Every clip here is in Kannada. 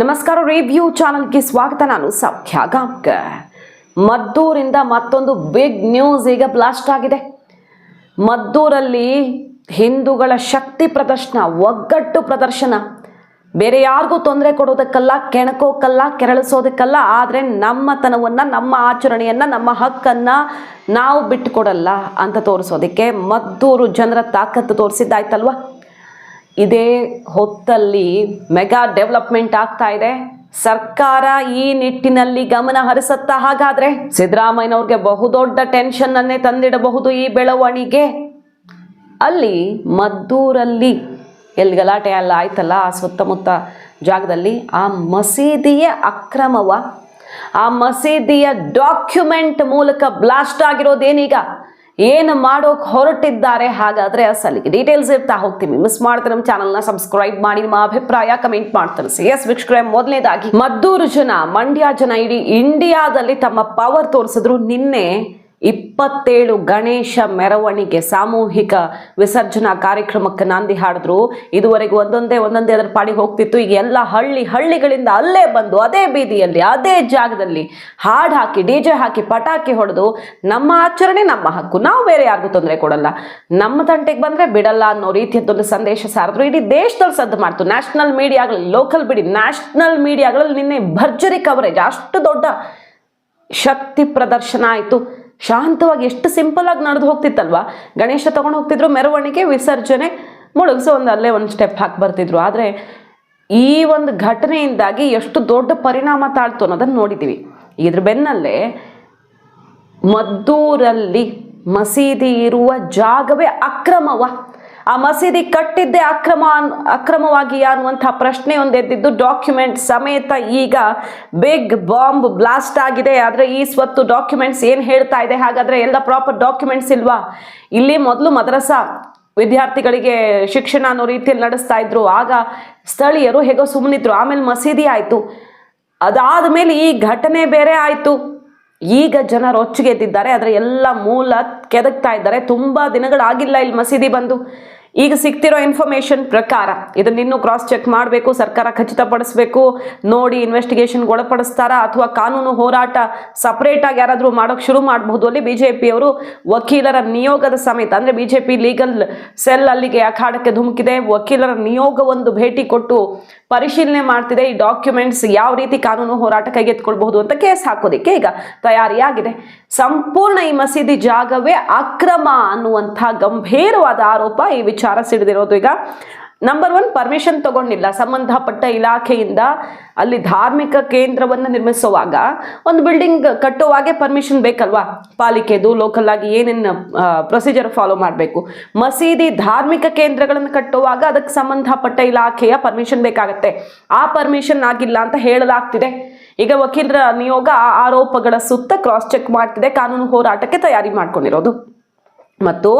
ನಮಸ್ಕಾರ ರಿವ್ಯೂ ಚಾನಲ್ಗೆ ಸ್ವಾಗತ. ನಾನು ಸೌಖ್ಯ ಗಾಂವ್ಕರ್ ಮದ್ದೂರಿಂದ ಮತ್ತೊಂದು ಬಿಗ್ ನ್ಯೂಸ್ ಈಗ ಬ್ಲಾಸ್ಟ್ ಆಗಿದೆ. ಮದ್ದೂರಲ್ಲಿ ಹಿಂದೂಗಳ ಶಕ್ತಿ ಪ್ರದರ್ಶನ, ಒಗ್ಗಟ್ಟು ಪ್ರದರ್ಶನ. ಬೇರೆ ಯಾರಿಗೂ ತೊಂದರೆ ಕೊಡೋದಕ್ಕಲ್ಲ ಕೆಣಕೋಕ್ಕಲ್ಲ ಕೆರಳಿಸೋದಕ್ಕಲ್ಲ, ಆದರೆ ನಮ್ಮತನವನ್ನು, ನಮ್ಮ ಆಚರಣೆಯನ್ನು, ನಮ್ಮ ಹಕ್ಕನ್ನು ನಾವು ಬಿಟ್ಟುಕೊಡಲ್ಲ ಅಂತ ತೋರಿಸೋದಕ್ಕೆ ಮದ್ದೂರು ಜನರ ತಾಕತ್ತು ತೋರಿಸಿದ್ದಾಯ್ತಲ್ವ? ಇದೇ ಹೊತ್ತಲ್ಲಿ ಮೆಗಾ ಡೆವಲಪ್ಮೆಂಟ್ ಆಗ್ತಾ ಇದೆ. ಸರ್ಕಾರ ಈ ನಿಟ್ಟಿನಲ್ಲಿ ಗಮನ ಹರಿಸುತ್ತಾ ಹಾಗಾದ್ರೆ ಸಿದ್ದರಾಮಯ್ಯನವ್ರಿಗೆ ಬಹುದೊಡ್ಡ ಟೆನ್ಷನ್ ಅನ್ನೇ ತಂದಿಡಬಹುದು ಈ ಬೆಳವಣಿಗೆ. ಅಲ್ಲಿ ಮದ್ದೂರಲ್ಲಿ ಎಲ್ಲಿ ಗಲಾಟೆ ಎಲ್ಲ ಆಯ್ತಲ್ಲ ಆ ಸುತ್ತಮುತ್ತ ಜಾಗದಲ್ಲಿ ಆ ಮಸೀದಿಯ ಅಕ್ರಮವ, ಆ ಮಸೀದಿಯ ಡಾಕ್ಯುಮೆಂಟ್ ಮೂಲಕ ಬ್ಲಾಸ್ಟ್ ಆಗಿರೋದೇನೀಗ? ಏನು ಮಾಡೋಕೆ ಹೊರಟಿದ್ದಾರೆ ಹಾಗಾದರೆ ಅಸಲಿಗೆ. ಡೀಟೇಲ್ಸ್ ಇರ್ತಾ ಹೋಗ್ತೀವಿ ಮಿಸ್ ಮಾಡ್ತಾರೆ ನಮ್ಮ ಚಾನಲ್ನ ಸಬ್ಸ್ಕ್ರೈಬ್ ಮಾಡಿ, ನಿಮ್ಮ ಅಭಿಪ್ರಾಯ ಕಮೆಂಟ್ ಮಾಡ್ತಾರೆ ಎಸ್ ವೀಕ್ಷಕರೇ ಮೊದಲನೇದಾಗಿ ಮದ್ದೂರು ಜನ, ಮಂಡ್ಯ ಜನ ಇಡೀ ಇಂಡಿಯಾದಲ್ಲಿ ತಮ್ಮ ಪವರ್ ತೋರಿಸಿದ್ರು ನಿನ್ನೆ ಇಪ್ಪತ್ತೇಳು ಗಣೇಶ ಮೆರವಣಿಗೆ ಸಾಮೂಹಿಕ ವಿಸರ್ಜನಾ ಕಾರ್ಯಕ್ರಮಕ್ಕೆ ನಾಂದಿ ಹಾಡಿದ್ರು. ಇದುವರೆಗೂ ಒಂದೊಂದೇ ಒಂದೊಂದೇ ಅದರ ಪಾಡಿಗೆ ಹೋಗ್ತಿತ್ತು. ಈಗ ಎಲ್ಲ ಹಳ್ಳಿ ಹಳ್ಳಿಗಳಿಂದ ಅಲ್ಲೇ ಬಂದು ಅದೇ ಬೀದಿಯಲ್ಲಿ, ಅದೇ ಜಾಗದಲ್ಲಿ ಹಾಡು ಹಾಕಿ, ಡಿ ಹಾಕಿ, ಪಟಾಕಿ ಹೊಡೆದು ನಮ್ಮ ಆಚರಣೆ, ನಮ್ಮ ಹಕ್ಕು. ನಾವು ಬೇರೆ ಯಾರಿಗೂ ತೊಂದರೆ ಕೊಡಲ್ಲ. ನಮ್ಮ ತಂಟೆಗೆ ಬಂದರೆ ಬಿಡಲ್ಲ ಅನ್ನೋ ರೀತಿಯದ್ದೊಂದು ಸಂದೇಶ ಸಾರಿದ್ರು. ಇಡೀ ದೇಶದಲ್ಲಿ ಸದ್ದು ಮಾಡ್ತು. ನ್ಯಾಷನಲ್ ಮೀಡಿಯಾಗಳಲ್ಲಿ ಲೋಕಲ್ ಬಿಡಿ, ನ್ಯಾಷನಲ್ ಮೀಡಿಯಾಗಳಲ್ಲಿ ನಿನ್ನೆ ಭರ್ಜರಿ ಕವರೇಜ್. ಅಷ್ಟು ದೊಡ್ಡ ಶಕ್ತಿ ಪ್ರದರ್ಶನ ಆಯಿತು. ಶಾಂತವಾಗಿ ಎಷ್ಟು ಸಿಂಪಲ್ ಆಗಿ ನಡೆದು ಹೋಗ್ತಿತ್ತಲ್ವಾ? ಗಣೇಶ ತಗೊಂಡು ಹೋಗ್ತಿದ್ರು, ಮೆರವಣಿಗೆ, ವಿಸರ್ಜನೆ. ಮುಳುಗಿಸೋ ಒಂದು ಅಲ್ಲೇ ಒಂದು ಸ್ಟೆಪ್ ಹಾಕಿ ಬರ್ತಿದ್ರು. ಆದರೆ ಈ ಒಂದು ಘಟನೆಯಿಂದಾಗಿ ಎಷ್ಟು ದೊಡ್ಡ ಪರಿಣಾಮ ತಾಳ್ತು ಅನ್ನೋದನ್ನು ನೋಡಿದ್ದೀವಿ ಇದ್ರ ಬೆನ್ನಲ್ಲೇ ಮದ್ದೂರಲ್ಲಿ ಮಸೀದಿ ಇರುವ ಜಾಗವೇ ಅಕ್ರಮವ. ಆ ಮಸೀದಿ ಕಟ್ಟಿದ್ದೇ ಅಕ್ರಮ ಅಕ್ರಮವಾಗಿ ಅನ್ನುವಂಥ ಪ್ರಶ್ನೆ ಒಂದೆದ್ದಿದ್ದು ಡಾಕ್ಯುಮೆಂಟ್ ಸಮೇತ ಈಗ ಬಿಗ್ ಬಾಂಬ್ ಬ್ಲಾಸ್ಟ್ ಆಗಿದೆ. ಆದರೆ ಈ ಸ್ವತ್ತು ಡಾಕ್ಯುಮೆಂಟ್ಸ್ ಏನು ಹೇಳ್ತಾ ಇದೆ? ಹಾಗಾದರೆ ಎಲ್ಲ ಪ್ರಾಪರ್ ಡಾಕ್ಯುಮೆಂಟ್ಸ್ ಇಲ್ವಾ? ಇಲ್ಲಿ ಮೊದಲು ಮದ್ರಸಾ ವಿದ್ಯಾರ್ಥಿಗಳಿಗೆ ಶಿಕ್ಷಣ ಅನ್ನೋ ರೀತಿಯಲ್ಲಿ ನಡೆಸ್ತಾ ಇದ್ರು. ಆಗ ಸ್ಥಳೀಯರು ಹೇಗೋ ಸುಮ್ಮನಿದ್ರು ಆಮೇಲೆ ಮಸೀದಿ ಆಯಿತು. ಅದಾದ ಮೇಲೆ ಈ ಘಟನೆ ಬೇರೆ ಆಯಿತು. ಈಗ ಜನ ಒಚ್ಚಿಗೆದ್ದಿದ್ದಾರೆ ಆದರೆ ಎಲ್ಲ ಮೂಲ ಕೆದಕ್ತಾ ಇದ್ದಾರೆ. ತುಂಬ ದಿನಗಳಾಗಿಲ್ಲ ಇಲ್ಲಿ ಮಸೀದಿ ಬಂದು. ಈಗ ಸಿಗ್ತಿರೋ ಇನ್ಫಾರ್ಮೇಶನ್ ಪ್ರಕಾರ ಇದನ್ನ ಇನ್ನೂ ಕ್ರಾಸ್ ಚೆಕ್ ಮಾಡಬೇಕು, ಸರ್ಕಾರ ಖಚಿತಪಡಿಸ್ಬೇಕು, ನೋಡಿ ಇನ್ವೆಸ್ಟಿಗೇಷನ್ ಒಳಪಡಿಸ್ತಾರಾ ಅಥವಾ ಕಾನೂನು ಹೋರಾಟ ಸಪ್ರೇಟಾಗಿ ಯಾರಾದರೂ ಮಾಡೋಕೆ ಶುರು ಮಾಡಬಹುದು ಅಲ್ಲಿ ಬಿ ಜೆ ಪಿಯವರು ವಕೀಲರ ನಿಯೋಗದ ಸಮೇತ, ಅಂದರೆ B J P legal cell ಅಲ್ಲಿಗೆ ಅಖಾಡಕ್ಕೆ ಧುಮುಕಿದೆ, ವಕೀಲರ ನಿಯೋಗ ಒಂದು ಭೇಟಿ ಕೊಟ್ಟು ಪರಿಶೀಲನೆ ಮಾಡ್ತಿದೆ. ಈ ಡಾಕ್ಯುಮೆಂಟ್ಸ್ ಯಾವ ರೀತಿ ಕಾನೂನು ಹೋರಾಟ ಕೈಗೆತ್ಕೊಳ್ಬಹುದು ಅಂತ ಕೇಸ್ ಹಾಕೋದಿಕ್ಕೆ ಈಗ ತಯಾರಿಯಾಗಿದೆ. ಸಂಪೂರ್ಣ ಈ ಮಸೀದಿ ಜಾಗವೇ ಅಕ್ರಮ ಅನ್ನುವಂಥ ಗಂಭೀರವಾದ ಆರೋಪ ಈ ವಿಚಾರ ಸಿಡಿದಿರೋದು ಈಗ. ನಂಬರ್ ಒನ್ ಪರ್ಮಿಷನ್ ತಗೊಂಡಿಲ್ಲ. ಸಂಬಂಧಪಟ್ಟ ಇಲಾಖೆಯಿಂದ ಅಲ್ಲಿ ಧಾರ್ಮಿಕ ಕೇಂದ್ರವನ್ನು ನಿರ್ಮಿಸುವಾಗ ಒಂದು ಬಿಲ್ಡಿಂಗ್ ಕಟ್ಟುವಾಗೆ ಪರ್ಮಿಷನ್ ಬೇಕಲ್ವಾ? ಪಾಲಿಕೆದು ಲೋಕಲ್ ಆಗಿ ಏನೇನು ಪ್ರೊಸೀಜರ್ ಫಾಲೋ ಮಾಡಬೇಕು. ಮಸೀದಿ ಧಾರ್ಮಿಕ ಕೇಂದ್ರಗಳನ್ನು ಕಟ್ಟುವಾಗ ಅದಕ್ಕೆ ಸಂಬಂಧಪಟ್ಟ ಇಲಾಖೆಯ ಪರ್ಮಿಷನ್ ಬೇಕಾಗತ್ತೆ. ಆ ಪರ್ಮಿಷನ್ ಆಗಿಲ್ಲ ಅಂತ ಹೇಳಲಾಗ್ತಿದೆ. ಈಗ ವಕೀಲರ ನಿಯೋಗ ಆರೋಪಗಳ ಸುತ್ತ ಕ್ರಾಸ್ ಚೆಕ್ ಮಾಡ್ತಿದೆ. ಕಾನೂನು ಹೋರಾಟಕ್ಕೆ ತಯಾರಿ ಮಾಡ್ಕೊಂಡಿರೋದು. ಮತ್ತು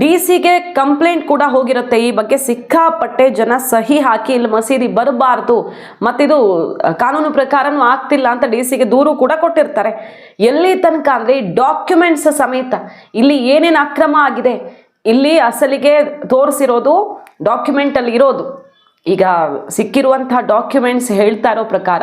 ಡಿ ಸಿಗೆ ಕಂಪ್ಲೇಂಟ್ ಕೂಡ ಹೋಗಿರುತ್ತೆ. ಈ ಬಗ್ಗೆ ಸಿಕ್ಕಾಪಟ್ಟೆ ಜನ ಸಹಿ ಹಾಕಿ ಇಲ್ಲಿ ಮಸೀದಿ ಬರಬಾರ್ದು. ಮತ್ತಿದು ಕಾನೂನು ಪ್ರಕಾರನೂ ಆಗ್ತಿಲ್ಲ ಅಂತ ಡಿ ಸಿಗೆ ದೂರು ಕೂಡ ಕೊಟ್ಟಿರ್ತಾರೆ. ಎಲ್ಲಿ ತನಕ ಅಂದರೆ ಡಾಕ್ಯುಮೆಂಟ್ಸ್ ಸಮೇತ ಇಲ್ಲಿ ಏನೇನು ಅಕ್ರಮ ಆಗಿದೆ, ಇಲ್ಲಿ ಅಸಲಿಗೆ ತೋರಿಸಿರೋದು, ಡಾಕ್ಯುಮೆಂಟಲ್ಲಿ ಇರೋದು. ಈಗ ಸಿಕ್ಕಿರುವಂಥ ಡಾಕ್ಯುಮೆಂಟ್ಸ್ ಹೇಳ್ತಾ ಇರೋ ಪ್ರಕಾರ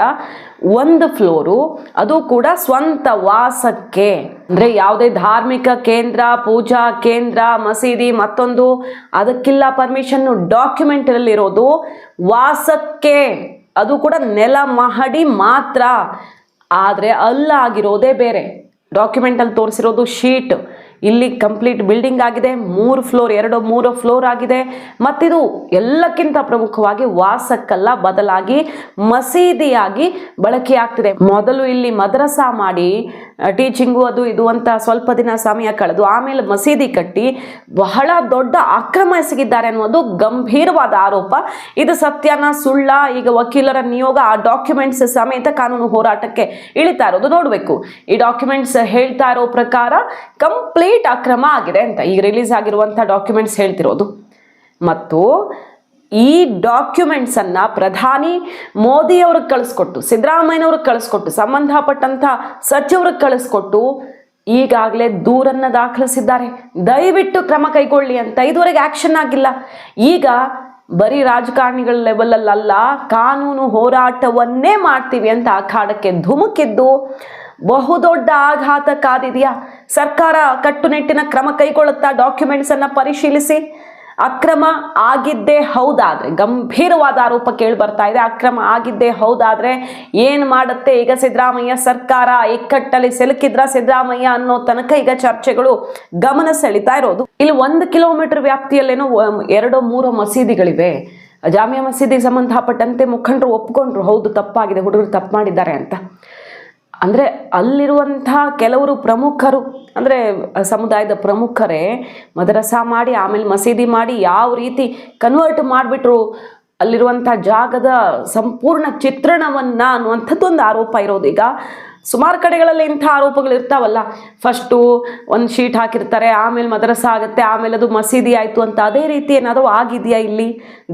ಒಂದು ಫ್ಲೋರು ಅದು ಕೂಡ ಸ್ವಂತ ವಾಸಕ್ಕೆ. ಅಂದರೆ ಯಾವುದೇ ಧಾರ್ಮಿಕ ಕೇಂದ್ರ, ಪೂಜಾ ಕೇಂದ್ರ, ಮಸೀದಿ, ಮತ್ತೊಂದು ಅದಕ್ಕಿಲ್ಲ ಪರ್ಮಿಷನ್ನು ಡಾಕ್ಯುಮೆಂಟಲ್ಲಿರೋದು ವಾಸಕ್ಕೆ. ಅದು ಕೂಡ ನೆಲ ಮಹಡಿ ಮಾತ್ರ. ಆದರೆ ಅಲ್ಲಾಗಿರೋದೇ ಬೇರೆ. ಡಾಕ್ಯುಮೆಂಟಲ್ಲಿ ತೋರಿಸಿರೋದು ಶೀಟ್ ಇಲ್ಲಿ ಕಂಪ್ಲೀಟ್ ಬಿಲ್ಡಿಂಗ್ ಆಗಿದೆ, ಮೂರು ಫ್ಲೋರ್, ಎರಡು, ಮೂರು ಫ್ಲೋರ್ ಆಗಿದೆ. ಮತ್ತಿದು ಎಲ್ಲಕ್ಕಿಂತ ಪ್ರಮುಖವಾಗಿ ವಾಸಕ್ಕಲ್ಲ ಬದಲಾಗಿ ಮಸೀದಿಯಾಗಿ ಬಳಕೆಯಾಗ್ತಿದೆ ಮೊದಲು ಇಲ್ಲಿ ಮದ್ರಸಾ ಮಾಡಿ ಟೀಚಿಂಗು ಅದು ಇದು ಅಂತ ಸ್ವಲ್ಪ ದಿನ ಸಮಯ ಕಳೆದು ಆಮೇಲೆ ಮಸೀದಿ ಕಟ್ಟಿ ಬಹಳ ದೊಡ್ಡ ಅಕ್ರಮ ಎಸಗಿದ್ದಾರೆ ಅನ್ನೋದು ಗಂಭೀರವಾದ ಆರೋಪ. ಇದು ಸತ್ಯನ ಸುಳ್ಳ, ಈಗ ವಕೀಲರ ನಿಯೋಗ ಆ ಡಾಕ್ಯುಮೆಂಟ್ಸ್ ಸಮೇತ ಕಾನೂನು ಹೋರಾಟಕ್ಕೆ ಇಳಿತಾ ಇರೋದು ನೋಡಬೇಕು. ಈ ಡಾಕ್ಯುಮೆಂಟ್ಸ್ ಹೇಳ್ತಾ ಇರೋ ಪ್ರಕಾರ ಕಂಪ್ಲೀಟ್ ಅಕ್ರಮ ಆಗಿದೆ ಅಂತ. ಈಗ ರಿಲೀಸ್ ಆಗಿರುವಂಥ ಡಾಕ್ಯುಮೆಂಟ್ಸ್ ಹೇಳ್ತಿರೋದು. ಮತ್ತು ಈ ಡಾಕ್ಯುಮೆಂಟ್ಸ್ ಅನ್ನ ಪ್ರಧಾನಿ ಮೋದಿಯವ್ರಿಗೆ ಕಳಿಸ್ಕೊಟ್ಟು, ಸಿದ್ದರಾಮಯ್ಯನವ್ರಿಗೆ ಕಳಿಸ್ಕೊಟ್ಟು, ಸಂಬಂಧಪಟ್ಟಂಥ ಸಚಿವರಿಗೆ ಕಳಿಸ್ಕೊಟ್ಟು ಈಗಾಗಲೇ ದೂರನ್ನ ದಾಖಲಿಸಿದ್ದಾರೆ. ದಯವಿಟ್ಟು ಕ್ರಮ ಕೈಗೊಳ್ಳಿ ಅಂತ. ಇದುವರೆಗೆ ಆಕ್ಷನ್ ಆಗಿಲ್ಲ. ಈಗ ಬರೀ ರಾಜಕಾರಣಿಗಳ ಲೆವೆಲಲ್ಲ ಕಾನೂನು ಹೋರಾಟವನ್ನೇ ಮಾಡ್ತೀವಿ ಅಂತ ಅಖಾಡಕ್ಕೆ ಧುಮುಕಿದ್ದು ಬಹುದೊಡ್ಡ ಆಘಾತ ಕಾದಿದೆಯಾ? ಸರ್ಕಾರ ಕಟ್ಟುನಿಟ್ಟಿನ ಕ್ರಮ ಕೈಗೊಳ್ಳುತ್ತಾ ಡಾಕ್ಯುಮೆಂಟ್ಸ್ ಅನ್ನ ಪರಿಶೀಲಿಸಿ? ಅಕ್ರಮ ಆಗಿದ್ದೇ ಹೌದಾದ್ರೆ, ಗಂಭೀರವಾದ ಆರೋಪ ಕೇಳಿ ಬರ್ತಾ ಇದೆ. ಅಕ್ರಮ ಆಗಿದ್ದೇ ಹೌದಾದ್ರೆ ಏನ್ ಮಾಡುತ್ತೆ ಈಗ ಸಿದ್ದರಾಮಯ್ಯ ಸರ್ಕಾರ? ಇಕ್ಕಟ್ಟಲ್ಲಿ ಸಿಲುಕಿದ್ರ ಸಿದ್ದರಾಮಯ್ಯ ಅನ್ನೋ ತನಕ ಈಗ ಚರ್ಚೆಗಳು ಗಮನ ಸೆಳಿತಾ ಇರೋದು. ಇಲ್ಲಿ ಒಂದು ಕಿಲೋಮೀಟರ್ ವ್ಯಾಪ್ತಿಯಲ್ಲೇನೋ ಎರಡು ಮೂರು ಮಸೀದಿಗಳಿವೆ. ಜಾಮಿಯಾ ಮಸೀದಿಗೆ ಸಂಬಂಧಪಟ್ಟಂತೆ ಮುಖಂಡರು ಒಪ್ಕೊಂಡ್ರು, ಹೌದು ತಪ್ಪಾಗಿದೆ, ಹುಡುಗರು ತಪ್ಪು ಮಾಡಿದ್ದಾರೆ ಅಂತ. ಅಂದರೆ ಅಲ್ಲಿರುವಂಥ ಕೆಲವರು ಪ್ರಮುಖರು, ಅಂದರೆ ಸಮುದಾಯದ ಪ್ರಮುಖರೇ, ಮದರಸಾ ಮಾಡಿ, ಆಮೇಲೆ ಮಸೀದಿ ಮಾಡಿ ಯಾವ ರೀತಿ ಕನ್ವರ್ಟ್ ಮಾಡಿಬಿಟ್ರು, ಅಲ್ಲಿರುವಂಥ ಜಾಗದ ಸಂಪೂರ್ಣ ಚಿತ್ರಣವನ್ನು ಅನ್ನುವಂಥದ್ದು ಒಂದು ಆರೋಪ ಇರೋದು ಈಗ. ಸುಮಾರು ಕಡೆಗಳಲ್ಲಿ ಇಂಥ ಆರೋಪಗಳು ಇರ್ತಾವಲ್ಲ. ಫಸ್ಟು ಒಂದು ಶೀಟ್ ಹಾಕಿರ್ತಾರೆ, ಆಮೇಲೆ ಮದ್ರಸ ಆಗುತ್ತೆ, ಆಮೇಲೆ ಅದು ಮಸೀದಿ ಆಯಿತು ಅಂತ ಅದೇ ರೀತಿ ಏನಾದರೂ ಆಗಿದೆಯಾ ಇಲ್ಲಿ?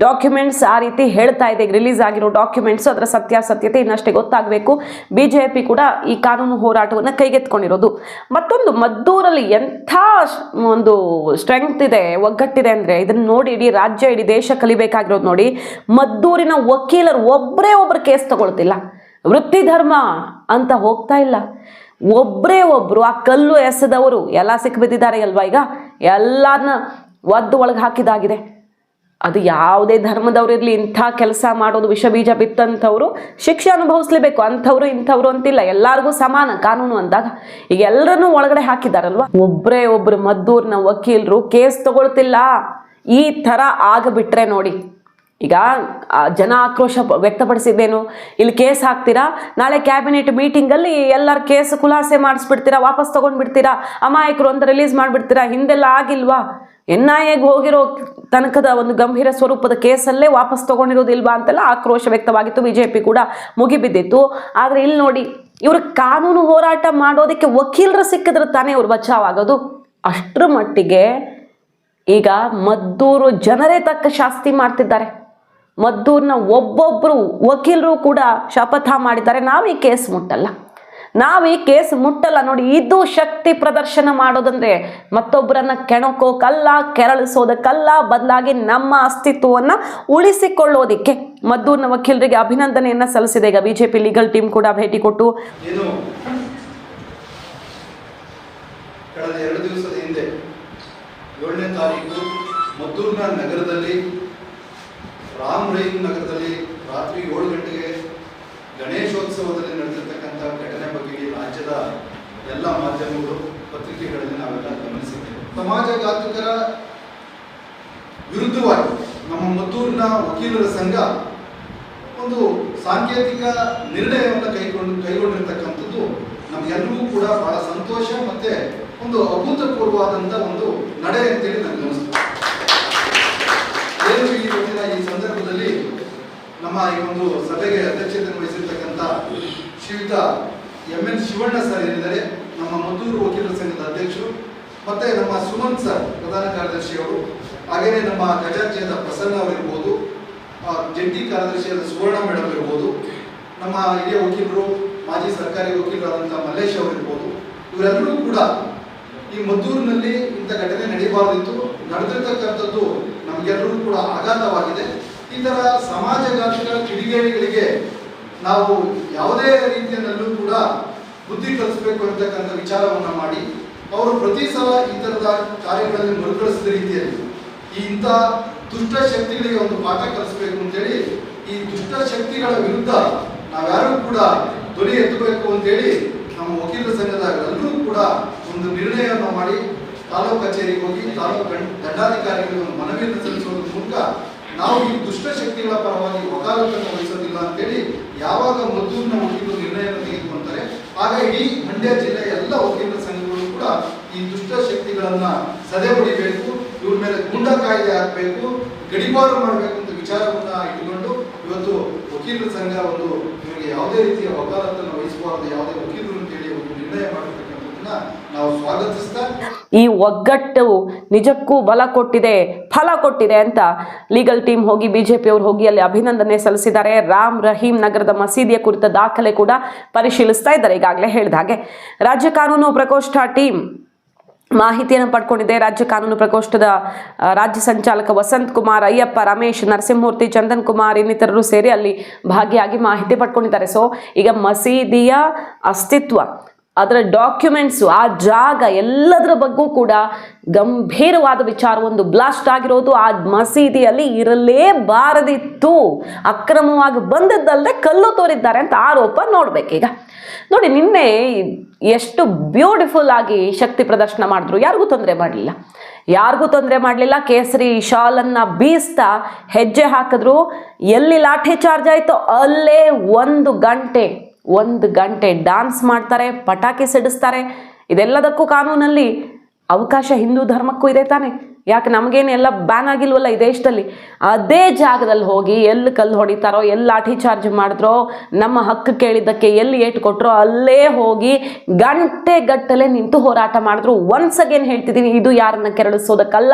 ಡಾಕ್ಯುಮೆಂಟ್ಸ್ ಆ ರೀತಿ ಹೇಳ್ತಾ ಇದೆ ರಿಲೀಸ್ ಆಗಿರೋ ಡಾಕ್ಯುಮೆಂಟ್ಸ್ ಅದರ ಸತ್ಯಾಸತ್ಯತೆ ಇನ್ನಷ್ಟೇ ಗೊತ್ತಾಗಬೇಕು. ಬಿ ಜೆ ಪಿ ಕೂಡ ಈ ಕಾನೂನು ಹೋರಾಟವನ್ನು ಕೈಗೆತ್ಕೊಂಡಿರೋದು ಮತ್ತೊಂದು, ಮದ್ದೂರಲ್ಲಿ ಎಂಥ ಒಂದು ಸ್ಟ್ರೆಂಗ್ತ್ ಇದೆ, ಒಗ್ಗಟ್ಟಿದೆ ಅಂದರೆ ಇದನ್ನು ನೋಡಿ ಇಡೀ ರಾಜ್ಯ, ಇಡೀ ದೇಶ ಕಲಿಬೇಕಾಗಿರೋದು ನೋಡಿ, ಮದ್ದೂರಿನ ವಕೀಲರು ಒಬ್ಬರೇ ಒಬ್ಬರು ಕೇಸ್ ತಗೊಳ್ತಿಲ್ಲ. ವೃತ್ತಿ ಧರ್ಮ ಅಂತ ಹೋಗ್ತಾ ಇಲ್ಲ. ಒಬ್ಬರೇ ಒಬ್ಬರು ಆ ಕಲ್ಲು ಎಸೆದವರು ಎಲ್ಲ ಸಿಕ್ಬಿದ್ದಿದ್ದಾರೆ ಅಲ್ವಾ ಈಗ? ಎಲ್ಲಾರನ್ನ ಒದ್ದು ಒಳಗೆ ಹಾಕಿದಾಗಿದೆ. ಅದು ಯಾವುದೇ ಧರ್ಮದವ್ರಿರ್ಲಿ ಇಂಥ ಕೆಲಸ ಮಾಡೋದು ವಿಷ ಬೀಜ ಬಿತ್ತಂಥವ್ರು, ಶಿಕ್ಷೆ ಅನುಭವಿಸ್ಲೇಬೇಕು. ಅಂಥವ್ರು, ಇಂಥವ್ರು ಅಂತಿಲ್ಲ. ಎಲ್ಲರಿಗೂ ಸಮಾನ ಕಾನೂನು ಅಂದಾಗ ಈಗ ಎಲ್ಲರನ್ನೂ ಒಳಗಡೆ ಹಾಕಿದಾರಲ್ವ? ಒಬ್ಬರೇ ಒಬ್ರು ಮದ್ದೂರಿನ ವಕೀಲರು ಕೇಸ್ ತಗೊಳ್ತಿಲ್ಲ. ಈ ಥರ ಆಗಬಿಟ್ರೆ ನೋಡಿ. ಈಗ ಜನ ಆಕ್ರೋಶ ವ್ಯಕ್ತಪಡಿಸಿದ್ದೇನು? ಇಲ್ಲಿ ಕೇಸ್ ಹಾಕ್ತೀರಾ? ನಾಳೆ ಕ್ಯಾಬಿನೆಟ್ ಮೀಟಿಂಗಲ್ಲಿ ಎಲ್ಲರ ಕೇಸ್ ಖುಲಾಸೆ ಮಾಡಿಸ್ಬಿಡ್ತೀರಾ? ವಾಪಸ್ ತಗೊಂಡ್ಬಿಡ್ತೀರಾ? ಅಮಾಯಕರು ಅಂತ ರಿಲೀಸ್ ಮಾಡಿಬಿಡ್ತೀರಾ? ಹಿಂದೆಲ್ಲ ಆಗಿಲ್ವಾ? ಎನ್ ಐ ಎಗೆ ಹೋಗಿರೋ ತನಕದ ಒಂದು ಗಂಭೀರ ಸ್ವರೂಪದ ಕೇಸಲ್ಲೇ ವಾಪಸ್ ತಗೊಂಡಿರೋದಿಲ್ವಾ ಅಂತೆಲ್ಲ ಆಕ್ರೋಶ ವ್ಯಕ್ತವಾಗಿತ್ತು. ಬಿ ಜೆ ಪಿ ಕೂಡ ಮುಗಿಬಿದ್ದಿತ್ತು. ಆದರೆ ಇಲ್ಲಿ ನೋಡಿ, ಇವರು ಕಾನೂನು ಹೋರಾಟ ಮಾಡೋದಕ್ಕೆ ವಕೀಲರು ಸಿಕ್ಕಿದ್ರೆ ತಾನೇ ಇವ್ರು ಬಚಾವಾಗೋದು. ಅಷ್ಟರ ಮಟ್ಟಿಗೆ ಈಗ ಮದ್ದೂರು ಜನರೇ ತಕ್ಕ ಶಾಸ್ತಿ ಮಾಡ್ತಿದ್ದಾರೆ. ಮದ್ದೂರಿನ ಒಬ್ಬೊಬ್ಬರು ವಕೀಲರು ಕೂಡ ಶಪಥ ಮಾಡಿದ್ದಾರೆ. ನಾವು ಈ ಕೇಸ್ ಮುಟ್ಟಲ್ಲ. ನಾವು ಈ ಕೇಸ್ ಮುಟ್ಟಲ್ಲ ನೋಡಿ, ಇದು ಶಕ್ತಿ ಪ್ರದರ್ಶನ ಮಾಡೋದಂದ್ರೆ ಮತ್ತೊಬ್ಬರನ್ನ ಕೆಣಕೋಕಲ್ಲ ಕೆರಳಿಸೋದಕ್ಕಲ್ಲ ಬದಲಾಗಿ ನಮ್ಮ ಅಸ್ತಿತ್ವವನ್ನು ಉಳಿಸಿಕೊಳ್ಳೋದಿಕ್ಕೆ ಮದ್ದೂರಿನ ವಕೀಲರಿಗೆ ಅಭಿನಂದನೆಯನ್ನ ಸಲ್ಲಿಸಿದೆ. ಈಗ ಬಿಜೆಪಿ ಲೀಗಲ್ ಟೀಮ್ ಕೂಡ ಭೇಟಿ ಕೊಟ್ಟು ಕಳೆದ ಎರಡು ದಿವಸದ ಹಿಂದೆ ಏಳನೇ ತಾರೀಕು ಮದ್ದೂರಿನ ನಗರದಲ್ಲಿ ರಾಮ್ ರೈಮ್ ನಗರದಲ್ಲಿ ರಾತ್ರಿ ಏಳು ಗಂಟೆಗೆ ಗಣೇಶೋತ್ಸವದಲ್ಲಿ ನಡೆದಿರ್ತಕ್ಕಂಥ ಘಟನೆ ಬಗ್ಗೆ ರಾಜ್ಯದ ಎಲ್ಲ ಮಾಧ್ಯಮಗಳು ಪತ್ರಿಕೆಗಳಲ್ಲಿ ನಾವೆಲ್ಲ ಗಮನಿಸಿದ್ದೇವೆ. ಸಮಾಜಘಾತುಕರ ವಿರುದ್ಧವಾಗಿ ನಮ್ಮ ಮದ್ದೂರಿನ ವಕೀಲರ ಸಂಘ ಒಂದು ಸಾಂಕೇತಿಕ ನಿರ್ಣಯವನ್ನು ಕೈಗೊಂಡು ಕೈಗೊಂಡಿರ್ತಕ್ಕಂಥದ್ದು ನಮಗೆಲ್ಲರಿಗೂ ಕೂಡ ಬಹಳ ಸಂತೋಷ ಮತ್ತೆ ಒಂದು ಅಭೂತಪೂರ್ವವಾದಂಥ ಒಂದು ನಡೆ ಅಂತೇಳಿ ನನಗೆ ಅನಿಸ್ತು ಏನು ಈ ಇವತ್ತಿನ ಈ ಸಂದರ್ಭದಲ್ಲಿ ನಮ್ಮ ಈ ಒಂದು ಸಭೆಗೆ ಅಧ್ಯಕ್ಷತೆ ವಹಿಸಿರ್ತಕ್ಕಂಥ ಶ್ರೀಯುತ ಎಂ ಎನ್ ಶಿವಣ್ಣ ಸರ್ ಏನಿದ್ದಾರೆ, ನಮ್ಮ ಮದ್ದೂರು ವಕೀಲರ ಸಂಘದ ಅಧ್ಯಕ್ಷರು, ಮತ್ತೆ ನಮ್ಮ ಸುಮಂತ್ ಸರ್, ಪ್ರಧಾನ ಕಾರ್ಯದರ್ಶಿ ಅವರು, ಹಾಗೇನೆ ನಮ್ಮ ಖಜಾಂಚಿಯಾದ ಪ್ರಸನ್ನ ಅವರಿರ್ಬೋದು ಜಂಟಿ ಕಾರ್ಯದರ್ಶಿಯಾದ ಸುವರ್ಣ ಮೇಡಮ್ ಇರ್ಬೋದು, ನಮ್ಮ ಹಿರಿಯ ವಕೀಲರು, ಮಾಜಿ ಸರ್ಕಾರಿ ವಕೀಲರಾದಂಥ ಮಲ್ಲೇಶ್ ಅವರಿರ್ಬೋದು ಇವರೆಲ್ಲರೂ ಕೂಡ ಈ ಮದ್ದೂರಿನಲ್ಲಿ ಇಂಥ ಘಟನೆ ನಡೀಬಾರ್ದಿತ್ತು, ನಡೆದಿರ್ತಕ್ಕಂಥದ್ದು ನಮಗೆಲ್ಲರೂ ಕೂಡ ಆಘಾತವಾಗಿದೆ. ಈ ಥರ ಸಮಾಜಘಾತುಗಳ ಕಿಡಿಗೇಡಿಗಳಿಗೆ ನಾವು ಯಾವುದೇ ರೀತಿಯಲ್ಲೂ ಕೂಡ ಬುದ್ಧಿ ಕಲಿಸಬೇಕು ಅಂತಕ್ಕಂಥ ವಿಚಾರವನ್ನ ಮಾಡಿ ಅವರು ಪ್ರತಿ ಸಲ ಈ ಥರದ ಕಾರ್ಯಗಳಲ್ಲಿ ಮರುಕಳಿಸಿದ ರೀತಿಯಲ್ಲಿ ಈ ಇಂಥ ದುಷ್ಟ ಶಕ್ತಿಗಳಿಗೆ ಒಂದು ಪಾಠ ಕಲಿಸಬೇಕು ಅಂತೇಳಿ, ಈ ದುಷ್ಟ ಶಕ್ತಿಗಳ ವಿರುದ್ಧ ನಾವ್ಯಾರು ಕೂಡ ಧ್ವನಿ ಎತ್ತಬೇಕು ಅಂತೇಳಿ ನಮ್ಮ ವಕೀಲರ ಸಂಘದ ಎಲ್ಲರೂ ಕೂಡ ಒಂದು ನಿರ್ಣಯವನ್ನು ಮಾಡಿ ತಾಲೂಕು ಕಚೇರಿಗೆ ಹೋಗಿ ತಾಲೂಕು ದಂಡ- ದಂಡಾಧಿಕಾರಿಗಳಿಗೆ ಒಂದು ಮನವಿಯನ್ನು ಸಲ್ಲಿಸುವ ಮೂಲಕ ನಾವು ಈ ದುಷ್ಟ ಶಕ್ತಿಗಳ ಪರವಾಗಿ ವಕಾಲತನ್ನು ವಹಿಸೋದಿಲ್ಲ ಅಂತೇಳಿ ಯಾವಾಗ ಮದ್ದೂರಿನ ವಕೀಲರು ನಿರ್ಣಯವನ್ನು ತೆಗೆದುಕೊಳ್ತಾರೆ ಆಗ ಇಡೀ ಮಂಡ್ಯ ಜಿಲ್ಲೆಯ ಎಲ್ಲ ವಕೀಲರ ಸಂಘಗಳು ಕೂಡ ಈ ದುಷ್ಟ ಶಕ್ತಿಗಳನ್ನ ಸದೆ ಹೊಡಿಬೇಕು ಇವ್ರ ಮೇಲೆ ಗುಂಡ ಕಾಯ್ದೆ ಹಾಕಬೇಕು, ಗಡಿಪಾರು ಮಾಡಬೇಕು ಅಂತ ವಿಚಾರವನ್ನ ಇಟ್ಟುಕೊಂಡು ಇವತ್ತು ವಕೀಲರ ಸಂಘ ಒಂದು ನಿಮಗೆ ಯಾವುದೇ ರೀತಿಯ ವಕಾಲತನ್ನು ವಹಿಸಬಾರದು, ಯಾವುದೇ ವಕೀಲರು ಅಂತೇಳಿ ಒಂದು ನಿರ್ಣಯ ಮಾಡಿರ್ತಕ್ಕಂಥದ್ದನ್ನ ಈ ಒಗ್ಗಟ್ಟು ನಿಜಕ್ಕೂ ಬಲ ಕೊಟ್ಟಿದೆ, ಫಲ ಕೊಟ್ಟಿದೆ ಅಂತ ಲೀಗಲ್ ಟೀಮ್ ಹೋಗಿ ಬಿಜೆಪಿ ಅವರು ಹೋಗಿ ಅಲ್ಲಿ ಅಭಿನಂದನೆ ಸಲ್ಲಿಸಿದ್ದಾರೆ. ರಾಮ್ ರಹೀಂ ನಗರದ ಮಸೀದಿಯ ಕುರಿತ ದಾಖಲೆ ಕೂಡ ಪರಿಶೀಲಿಸ್ತಾ ಇದ್ದಾರೆ, ಈಗಾಗಲೇ ಹೇಳಿದ ಹಾಗೆ. ರಾಜ್ಯ ಕಾನೂನು ಪ್ರಕೋಷ್ಠ ಟೀಮ್ ಮಾಹಿತಿಯನ್ನು ಪಡ್ಕೊಂಡಿದೆ. ರಾಜ್ಯ ಕಾನೂನು ಪ್ರಕೋಷ್ಠದ ರಾಜ್ಯ ಸಂಚಾಲಕ ವಸಂತ್ ಕುಮಾರ್, ಅಯ್ಯಪ್ಪ, ರಮೇಶ್, ನರಸಿಂಹಮೂರ್ತಿ, ಚಂದನ್ ಕುಮಾರ್ ಇನ್ನಿತರರು ಸೇರಿ ಅಲ್ಲಿ ಭಾಗಿಯಾಗಿ ಮಾಹಿತಿ ಪಡ್ಕೊಂಡಿದ್ದಾರೆ. ಸೊ ಈಗ ಮಸೀದಿಯ ಅಸ್ತಿತ್ವ ಅದರ ಡಾಕ್ಯುಮೆಂಟ್ಸು ಆ ಜಾಗ ಎಲ್ಲದರ ಬಗ್ಗೂ ಕೂಡ ಗಂಭೀರವಾದ ವಿಚಾರ, ಒಂದು ಬ್ಲಾಸ್ಟ್ ಆಗಿರೋದು ಆ ಮಸೀದಿಯಲ್ಲಿ ಇರಲೇಬಾರದಿತ್ತು. ಅಕ್ರಮವಾಗಿ ಬಂದದ್ದಲ್ಲದೆ ಕಲ್ಲು ತೋರಿದ್ದಾರೆ ಅಂತ ಆರೋಪ ನೋಡ್ಬೇಕೀಗ. ನೋಡಿ, ನಿನ್ನೆ ಎಷ್ಟು ಬ್ಯೂಟಿಫುಲ್ ಆಗಿ ಶಕ್ತಿ ಪ್ರದರ್ಶನ ಮಾಡಿದ್ರು. ಯಾರಿಗೂ ತೊಂದರೆ ಮಾಡಲಿಲ್ಲ. ಯಾರಿಗೂ ತೊಂದರೆ ಮಾಡಲಿಲ್ಲ. ಕೇಸರಿ ಶಾಲನ್ನ ಬೀಸ್ತಾ ಹೆಜ್ಜೆ ಹಾಕಿದ್ರು. ಎಲ್ಲಿ ಲಾಠಿ ಚಾರ್ಜ್ ಆಯಿತೋ ಅಲ್ಲೇ ಒಂದು ಗಂಟೆ ಒಂದು ಗಂಟೆ ಡಾನ್ಸ್ ಮಾಡ್ತಾರೆ, ಪಟಾಕಿ ಸಿಡಿಸ್ತಾರೆ. ಇದೆಲ್ಲದಕ್ಕೂ ಕಾನೂನಲ್ಲಿ ಅವಕಾಶ ಹಿಂದೂ ಧರ್ಮಕ್ಕೂ ಇದೆ ತಾನೆ. ಯಾಕೆ ನಮಗೇನು ಎಲ್ಲ ಬ್ಯಾನ್ ಆಗಿಲ್ವಲ್ಲ ಈ ದೇಶದಲ್ಲಿ? ಅದೇ ಜಾಗದಲ್ಲಿ ಹೋಗಿ ಎಲ್ಲಿ ಕಲ್ಲು ಹೊಡಿತಾರೋ, ಎಲ್ಲಿ ಲಾಠಿ ಚಾರ್ಜ್ ಮಾಡಿದ್ರೋ, ನಮ್ಮ ಹಕ್ಕು ಕೇಳಿದ್ದಕ್ಕೆ ಎಲ್ಲಿ ಏಟು ಕೊಟ್ಟರೋ ಅಲ್ಲೇ ಹೋಗಿ ಗಂಟೆ ಗಟ್ಟಲೆ ನಿಂತು ಹೋರಾಟ ಮಾಡಿದ್ರು. ಒನ್ಸ್ ಅಗೇನ್ ಹೇಳ್ತಿದ್ದೀನಿ, ಇದು ಯಾರನ್ನ ಕೆರಳಿಸೋದಕ್ಕಲ್ಲ.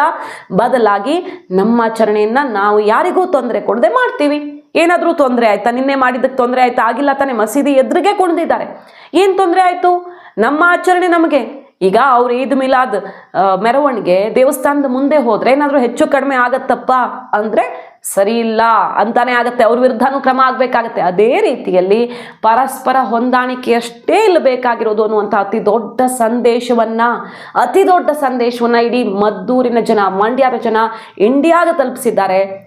ಬದಲಾಗಿ ನಮ್ಮ ಆಚರಣೆಯನ್ನು ನಾವು ಯಾರಿಗೂ ತೊಂದರೆ ಕೊಡದೆ ಮಾಡ್ತೀವಿ. ಏನಾದರೂ ತೊಂದರೆ ಆಯ್ತಾ? ನಿನ್ನೆ ಮಾಡಿದ್ದಕ್ಕೆ ತೊಂದರೆ ಆಯ್ತಾ? ಆಗಿಲ್ಲ ತಾನೆ? ಮಸೀದಿ ಎದುರಿಗೆ ಕುಣಿದಿದ್ದಾರೆ. ಏನು ತೊಂದರೆ ಆಯಿತು? ನಮ್ಮ ಆಚರಣೆ ನಮಗೆ. ಈಗ ಅವ್ರ ಈದ್ ಮಿಲಾದ್ ಮೆರವಣಿಗೆ ದೇವಸ್ಥಾನದ ಮುಂದೆ ಹೋದ್ರೆ ಏನಾದರೂ ಹೆಚ್ಚು ಕಡಿಮೆ ಆಗತ್ತಪ್ಪ ಅಂದ್ರೆ ಸರಿ ಇಲ್ಲ ಅಂತಾನೆ ಆಗತ್ತೆ. ಅವ್ರ ವಿರುದ್ಧನೂ ಕ್ರಮ ಆಗಬೇಕಾಗತ್ತೆ. ಅದೇ ರೀತಿಯಲ್ಲಿ ಪರಸ್ಪರ ಹೊಂದಾಣಿಕೆಯಷ್ಟೇ ಇಲ್ಲಿ ಬೇಕಾಗಿರೋದು ಅನ್ನುವಂಥ ಅತಿ ದೊಡ್ಡ ಸಂದೇಶವನ್ನ, ಅತಿ ದೊಡ್ಡ ಸಂದೇಶವನ್ನ ಇಡೀ ಮದ್ದೂರಿನ ಜನ, ಮಂಡ್ಯದ ಜನ ಇಂಡಿಯಾದ ತಲುಪಿಸಿದ್ದಾರೆ.